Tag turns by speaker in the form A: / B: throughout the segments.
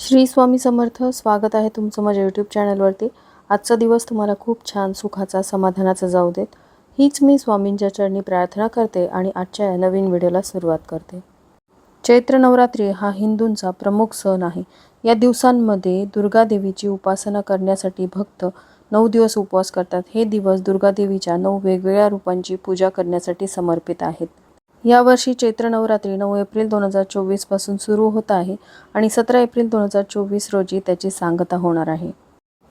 A: श्री स्वामी समर्थ स्वागत आहे तुमचं माझ्या यूट्यूब चॅनलवरती आजचा दिवस तुम्हाला खूप छान सुखाचा समाधानाचा जाऊ देत. हीच मी स्वामींच्या चरणी प्रार्थना करते आणि आजच्या या नवीन व्हिडिओला सुरुवात करते. चैत्र नवरात्री हा हिंदूंचा प्रमुख सण आहे. या दिवसांमध्ये दुर्गादेवीची उपासना करण्यासाठी भक्त नऊ दिवस उपवास करतात. हे दिवस दुर्गादेवीच्या नऊ वेगवेगळ्या रूपांची पूजा करण्यासाठी समर्पित आहेत. यावर्षी चैत्र नवरात्री नऊ एप्रिल दोन हजार चोवीसपासून सुरू होत आहे आणि सतरा एप्रिल दोन हजार चोवीस रोजी त्याची सांगता होणार आहे.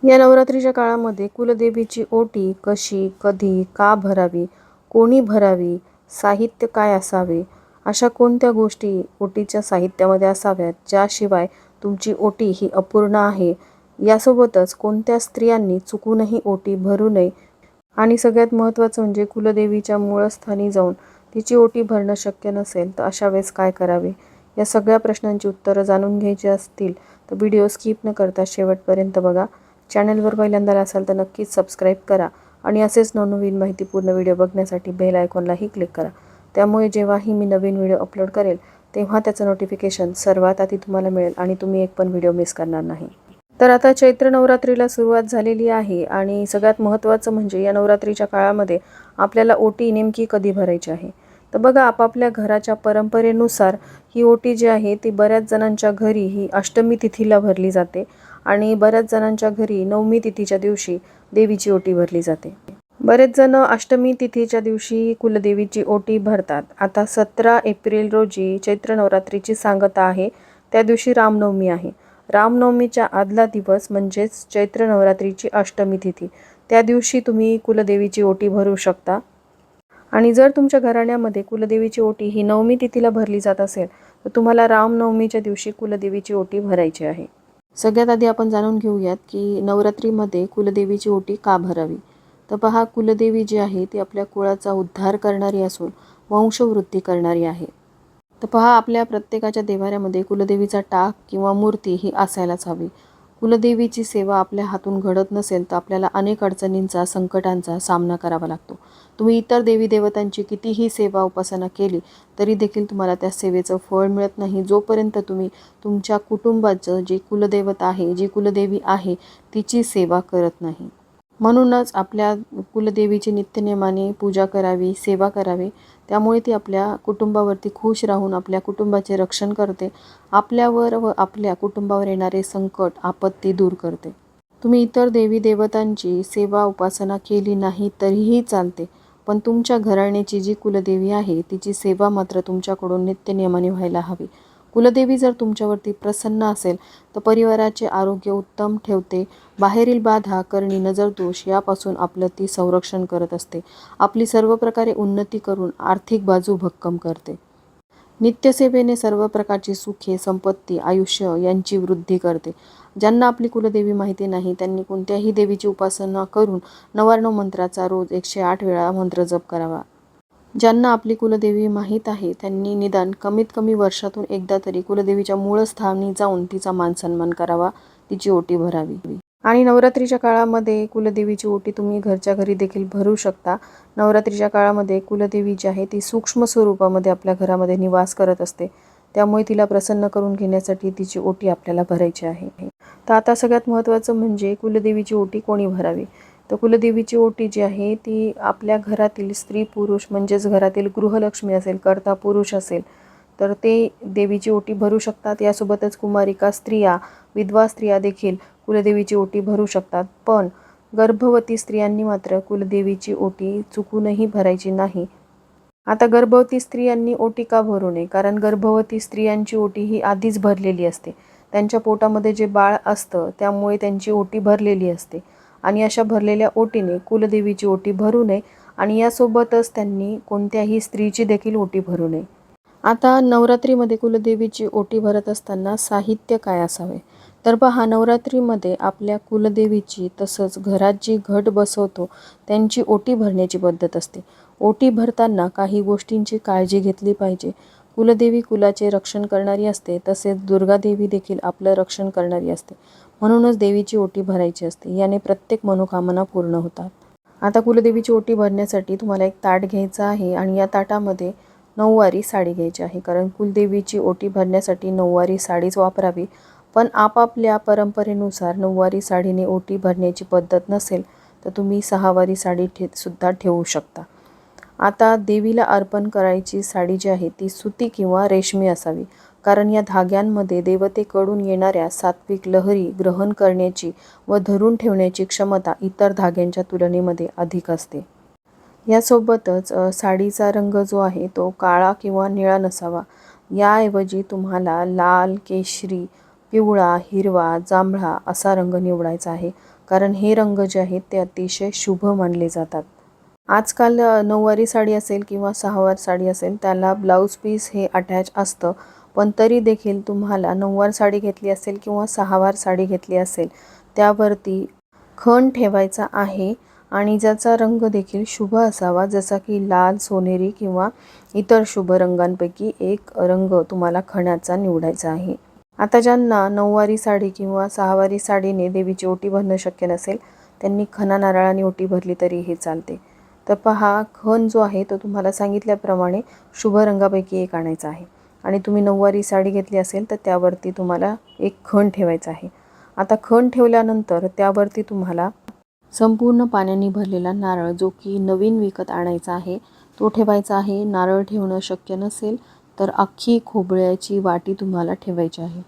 A: या नवरात्रीच्या काळामध्ये कुलदेवीची ओटी कशी कधी का भरावी कोणी भरावी साहित्य काय असावे अशा कोणत्या गोष्टी ओटीच्या साहित्यामध्ये असाव्यात ज्याशिवाय तुमची ओटी ही अपूर्ण आहे? यासोबतच कोणत्या स्त्रियांनी चुकूनही ओटी भरू नये? आणि सगळ्यात महत्त्वाचं म्हणजे कुलदेवीच्या मूळस्थानी जाऊन तिची ओटी भरणं शक्य नसेल तर अशा वेळेस काय करावे? या सगळ्या प्रश्नांची उत्तरं जाणून घ्यायची असतील तर व्हिडिओ स्किप न करता शेवटपर्यंत बघा. चॅनलवर पहिल्यांदा असाल तर नक्कीच सबस्क्राईब करा आणि असेच नवनवीन माहितीपूर्ण व्हिडिओ बघण्यासाठी बेल आयकॉनलाही क्लिक करा. त्यामुळे जेव्हाही मी नवीन व्हिडिओ अपलोड करेल तेव्हा त्याचं नोटिफिकेशन सर्वात आधी तुम्हाला मिळेल आणि तुम्ही एक पण व्हिडिओ मिस करणार नाही. तर आता चैत्र नवरात्रीला सुरुवात झालेली आहे आणि सगळ्यात महत्त्वाचं म्हणजे या नवरात्रीच्या काळामध्ये आपल्याला ओटी नेमकी कधी भरायची आहे? तर बघा आपापल्या घराच्या परंपरेनुसार ही ओटी जी आहे ती बऱ्याच जणांच्या घरी ही अष्टमी तिथीला भरली जाते आणि बऱ्याच जणांच्या घरी नवमी तिथीच्या दिवशी देवीची ओटी भरली जाते. बरेच जण अष्टमी तिथीच्या दिवशी कुलदेवीची ओटी भरतात. आता सतरा एप्रिल रोजी चैत्र नवरात्रीची सांगता आहे त्या दिवशी रामनवमी आहे. रामनवमीच्या आदला दिवस म्हणजेच चैत्र नवरात्रीची अष्टमी तिथी. त्या दिवशी तुम्ही कुलदेवीची ओटी भरू शकता. आणि जर तुमच्या घराण्यामध्ये कुलदेवीची ओटी ही नवमी तिथीला भरली जात असेल तर तुम्हाला रामनवमीच्या दिवशी कुलदेवीची ओटी भरायची आहे. सगळ्यात आधी आपण जाणून घेऊयात की नवरात्रीमध्ये कुलदेवीची ओटी का भरावी? तर पहा कुलदेवी जी आहे ती आपल्या कुळाचा उद्धार करणारी असून वंशवृद्धी करणारी आहे. तर पहा आपल्या प्रत्येकाच्या देवाऱ्यामध्ये कुलदेवीचा टाक किंवा मूर्ती ही असायलाच हवी. कुलदेवीची सेवा आपल्या हातून घडत नसेल तर आपल्याला अनेक अडचणींचा संकटांचा सामना करावा लागतो. तुम्ही इतर देवी देवतांची कितीही सेवा उपासना केली तरी देखील तुम्हाला त्या सेवेचं फळ मिळत नाही. जोपर्यंत तुम्ही तुमच्या कुटुंबाचं जे कुलदैवत आहे जी कुलदेवी आहे तिची सेवा करत नाही. म्हणूनच आपल्या कुलदेवीची नित्यनेमाने पूजा करावी सेवा करावी त्यामुळे ती आपल्या कुटुंबावरती खुश राहून आपल्या कुटुंबाचे रक्षण करते. आपल्यावर व आपल्या कुटुंबावर येणारे संकट आपत्ती दूर करते. तुम्ही इतर देवी देवतांची सेवा उपासना केली नाही तरीही चालते. पण तुमच्या घराण्याची जी कुलदेवी आहे तिची सेवा मात्र तुमच्याकडून नित्यनियमाने व्हायला हवी. कुलदेवी जर तुमच्यावरती प्रसन्न असेल तर परिवाराचे आरोग्य उत्तम ठेवते. बाहेरील बाधा करणी नजर दोष यापासून आपलं ती संरक्षण करत असते. आपली सर्व प्रकारे उन्नती करून आर्थिक बाजू भक्कम करते. नित्यसेवेने सर्व प्रकारची सुखे संपत्ती आयुष्य यांची वृद्धी करते. ज्यांना आपली कुलदेवी माहिती नाही त्यांनी कोणत्याही देवीची उपासना करून नवार्णव मंत्राचा रोज एकशे आठ वेळा मंत्र जप करावा. ज्यांना आपली कुलदेवी माहीत आहे त्यांनी निदान कमीत कमी वर्षातून एकदा तरी कुलदेवीच्या मूळ स्थानी जाऊन तिचा मानसन्मान करावा तिची ओटी भरावी. आणि नवरात्रीच्या काळामध्ये कुलदेवीची ओटी तुम्ही घरच्या घरी देखील भरू शकता. नवरात्रीच्या काळामध्ये कुलदेवी जी आहे ती सूक्ष्म स्वरूपामध्ये आपल्या घरामध्ये निवास करत असते. त्यामुळे तिला प्रसन्न करून घेण्यासाठी तिची ओटी आपल्याला भरायची आहे. तर आता सगळ्यात महत्त्वाचं म्हणजे कुलदेवीची ओटी कोणी भरावी? तर कुलदेवीची ओटी जी आहे ती आपल्या घरातील स्त्री पुरुष म्हणजेच घरातील गृहलक्ष्मी असेल कर्ता पुरुष असेल तर ते देवीची ओटी भरू शकतात. यासोबतच कुमारिका स्त्रिया विधवा स्त्रिया देखील कुलदेवीची ओटी भरू शकतात. पण गर्भवती स्त्रियांनी मात्र कुलदेवीची ओटी चुकूनही भरायची नाही. आता गर्भवती स्त्रियांनी ओटी का भरू नये? कारण गर्भवती स्त्रियांची ओटी ही आधीच भरलेली असते. त्यांच्या पोटामध्ये जे बाळ असतं त्यामुळे त्यांची ओटी भरलेली असते. आणि अशा भरलेल्या ओटीने कुलदेवीची ओटी भरू नये आणि यासोबतच त्यांनी कोणत्याही स्त्रीची देखील ओटी भरू नये. आता नवरात्रीमध्ये कुलदेवीची ओटी भरत असताना साहित्य काय असावे? तर पहा नवरात्रीमध्ये आपल्या कुलदेवीची तसंच घरात जी घट बसवतो त्यांची ओटी भरण्याची पद्धत असते. ओटी भरताना काही गोष्टींची काळजी घेतली पाहिजे. कुलदेवी कुलाचे रक्षण करणारी असते तसेच दुर्गादेवी देखील आपलं रक्षण करणारी असते. म्हणूनच देवीची ओटी भरायची असते. याने प्रत्येक मनोकामना पूर्ण होतात. आता कुलदेवीची ओटी भरण्यासाठी तुम्हाला एक ताट घ्यायचं आहे आणि या ताटामध्ये नऊवारी साडी घ्यायची आहे. कारण कुलदेवीची ओटी भरण्यासाठी नऊवारी साडीच वापरावी. पण आपापल्या परंपरेनुसार नऊवारी साडीने ओटी भरण्याची पद्धत नसेल तर तुम्ही सहावारी साडी ठे सुद्धा ठेवू शकता. आता देवीला अर्पण करायची साडी जी आहे ती सुती किंवा रेशमी असावी. कारण या धाग्यांमध्ये देवतेकडून येणाऱ्या सात्विक लहरी ग्रहण करण्याची व धरून ठेवण्याची क्षमता इतर धाग्यांच्या तुलनेमध्ये अधिक असते. यासोबतच साडीचा रंग जो आहे तो काळा किंवा निळा नसावा. याऐवजी तुम्हाला लाल केशरी पिवळा हिरवा जांभळा असा रंग निवडायचा आहे. कारण हे रंग जे आहेत ते अतिशय शुभ मानले जातात. आजकाल नऊवारी साडी असेल किंवा सहावार साडी असेल त्याला ब्लाऊज पीस हे अटॅच असतं. पण तरी देखील तुम्हाला नऊवार साडी घेतली असेल किंवा सहावार साडी घेतली असेल त्यावरती खण ठेवायचा आहे आणि ज्याचा रंग देखील शुभ असावा जसा की लाल सोनेरी किंवा इतर शुभ रंगांपैकी एक रंग तुम्हाला खणाचा निवडायचा आहे. आता ज्यांना नऊवारी साडी किंवा सहावारी साडीने देवीची ओटी भरणं शक्य नसेल त्यांनी खणा नारळाने ओटी भरली तरीही चालते. तर पहा खण जो आहे तो तुम्हाला सांगितल्याप्रमाणे शुभ रंगापैकी एक आणायचा आहे. आणि तुम्ही नऊवारी साडी घेतली असेल तर त्यावरती तुम्हाला एक खण ठेवायचा आहे. आता खण ठेवल्यानंतर त्यावरती तुम्हाला संपूर्ण पाण्याने भरलेला नारळ जो की नवीन विकत आणायचा आहे तो ठेवायचा आहे. नारळ ठेवणं शक्य नसेल तर अख्खी खोबळ्याची वाटी तुम्हाला ठेवायची आहे.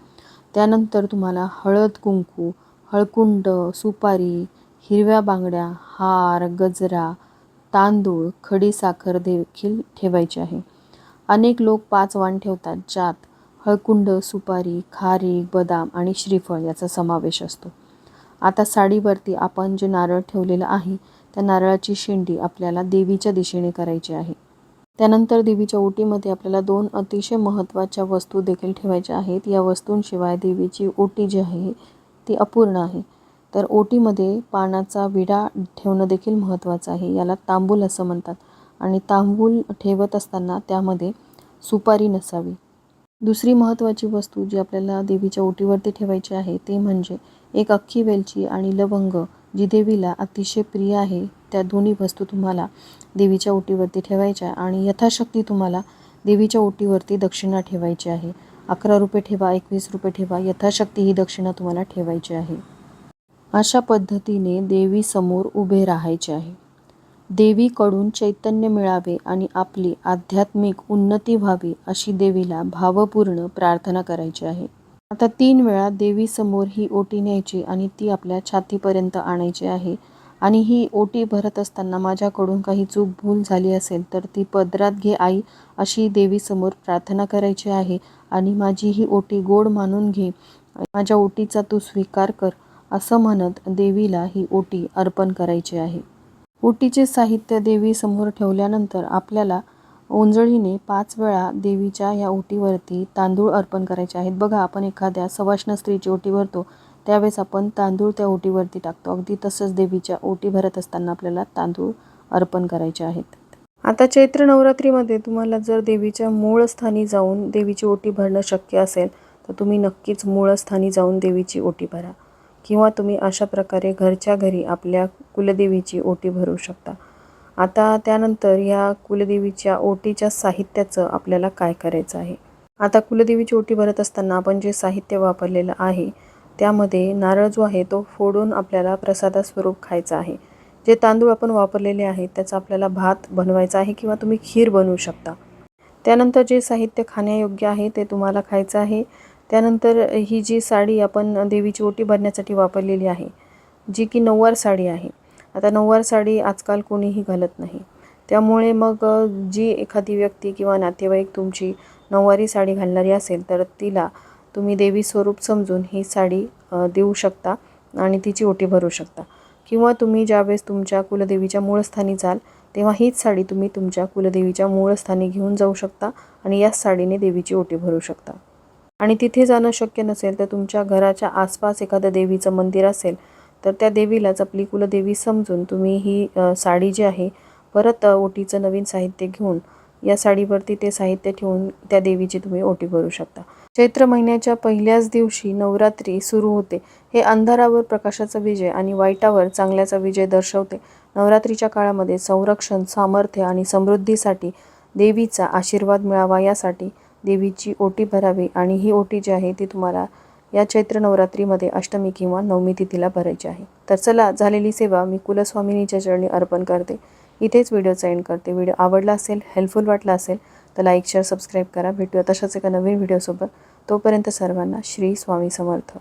A: त्यानंतर तुम्हाला हळद कुंकू हळकुंड सुपारी हिरव्या बांगड्या हार गजरा तांदूळ खडीसाखर देखील ठेवायची आहे. अनेक लोक पाच वाण ठेवतात ज्यात हळकुंड सुपारी खारीक बदाम आणि श्रीफळ याचा समावेश असतो. आता साडीवरती आपण जे नारळ ठेवलेलं आहे त्या नारळाची शेंडी आपल्याला देवीच्या दिशेने करायची आहे. त्यानंतर देवीच्या ओटीमध्ये आपल्याला दोन अतिशय महत्त्वाच्या वस्तू देखील ठेवायच्या आहेत. या वस्तूंशिवाय देवीची ओटी जी आहे ती अपूर्ण आहे. तर ओटीमध्ये पानाचा विडा ठेवणं देखील महत्त्वाचं आहे. याला तांबूल असं म्हणतात. आणि तांबूल ठेवत असताना त्यामध्ये सुपारी नसावी. दुसरी महत्त्वाची वस्तू जी आपल्याला देवीच्या ओटीवरती ठेवायची आहे ते म्हणजे एक अख्खी वेलची आणि लवंग जी देवीला अतिशय प्रिय आहे त्या दोन्ही वस्तू तुम्हाला देवीच्या ओटीवरती ठेवायच्या आणि यथाशक्ती तुम्हाला देवीच्या ओटीवरती दक्षिणा ठेवायची आहे. अकरा रुपये ठेवा एकवीस रुपये ठेवा यथाशक्ती ही दक्षिणा तुम्हाला ठेवायची आहे. अशा पद्धतीने देवीसमोर उभे राहायचे आहे. देवीकडून चैतन्य मिळावे आणि आपली आध्यात्मिक उन्नती व्हावी अशी देवीला भावपूर्ण प्रार्थना करायची आहे. आता तीन वेळा देवीसमोर ही ओटी न्यायची आणि ती आपल्या छातीपर्यंत आणायची आहे. आणि ही ओटी भरत असताना माझ्याकडून काही चूक भूल झाली असेल तर ती पदरात घे आई अशी देवीसमोर प्रार्थना करायची आहे आणि माझी ही ओटी गोड मानून घे. माझ्या ओटीचा तू स्वीकार कर असं म्हणत देवीला ही ओटी अर्पण करायची आहे. ओटीचे साहित्य देवीसमोर ठेवल्यानंतर आपल्याला ओंजळीने पाच वेळा देवीच्या या ओटीवरती तांदूळ अर्पण करायचे आहेत. बघा आपण एखाद्या सवाष्ण स्त्रीची ओटी भरतो त्यावेळेस आपण तांदूळ त्या ओटीवरती टाकतो. अगदी तसंच देवीच्या ओटी भरत असताना आपल्याला तांदूळ अर्पण करायचे आहेत. आता चैत्र नवरात्रीमध्ये तुम्हाला जर देवीच्या मूळ स्थानी जाऊन देवीची ओटी भरणं शक्य असेल तर तुम्ही नक्कीच मूळ स्थानी जाऊन देवीची ओटी भरा. किंवा तुम्ही अशा प्रकारे घरच्या घरी आपल्या कुलदेवीची ओटी भरू शकता. आता त्यानंतर या कुलदेवीच्या ओटीच्या साहित्याचं आपल्याला काय करायचं आहे? आता कुलदेवीची ओटी भरत असताना आपण जे साहित्य वापरलेलं आहे त्यामध्ये नारळ जो आहे तो फोडून आपल्याला प्रसादास्वरूप खायचा आहे. जे तांदूळ आपण वापरलेले आहेत त्याचा आपल्याला भात बनवायचा आहे किंवा तुम्ही खीर बनवू शकता. त्यानंतर जे साहित्य खाण्यायोग्य आहे ते तुम्हाला खायचं आहे. त्यानंतर ही जी साडी आपण देवीची ओटी भरण्यासाठी वापरलेली आहे जी की नऊवार साडी आहे. आता नऊवार साडी आजकाल कोणीही घालत नाही. त्यामुळे मग जी एखादी व्यक्ती किंवा नातेवाईक तुमची नऊवारी साडी घालणारी असेल तर तिला तुम्ही देवी स्वरूप समजून ही साडी देऊ शकता आणि तिची ओटी भरू शकता. किंवा तुम्ही ज्यावेळेस तुमच्या कुलदेवीच्या मूळस्थानी जाल तेव्हा हीच साडी तुम्ही तुमच्या कुलदेवीच्या मूळस्थानी घेऊन जाऊ शकता आणि याच साडीने देवीची ओटी भरू शकता. आणि तिथे जाणं शक्य नसेल तर तुमच्या घराच्या आसपास एखादं देवीचं मंदिर असेल तर त्या देवीलाच आपली कुलदेवी समजून तुम्ही ही साडी जी आहे परत ओटीचं नवीन साहित्य घेऊन या साडीवरती ते साहित्य ठेवून त्या देवीची तुम्ही ओटी भरू शकता. चैत्र महिन्याच्या पहिल्याच दिवशी नवरात्री सुरू होते. हे अंधारावर प्रकाशाचा विजय आणि वाईटावर चांगल्याचा विजय दर्शवते. नवरात्रीच्या काळामध्ये संरक्षण सामर्थ्य आणि समृद्धीसाठी देवीचा आशीर्वाद मिळावा यासाठी देवीची ओटी भरावी आणि ही ओटी जी आहे ती तुम्हाला या चैत्र नवरात्रीमध्ये अष्टमी किंवा नवमी तिथीला भरायची आहे. तर चला झालेली सेवा मी कुलस्वामिनीच्या चरणी अर्पण करते. इथेच व्हिडिओचा एंड करते. व्हिडिओ आवडला असेल हेल्पफुल वाटला असेल तर लाईक शेअर सबस्क्राईब करा. भेटूया तशाच एका नवीन व्हिडिओसोबत. तोपर्यंत सर्वांना श्री स्वामी समर्थ.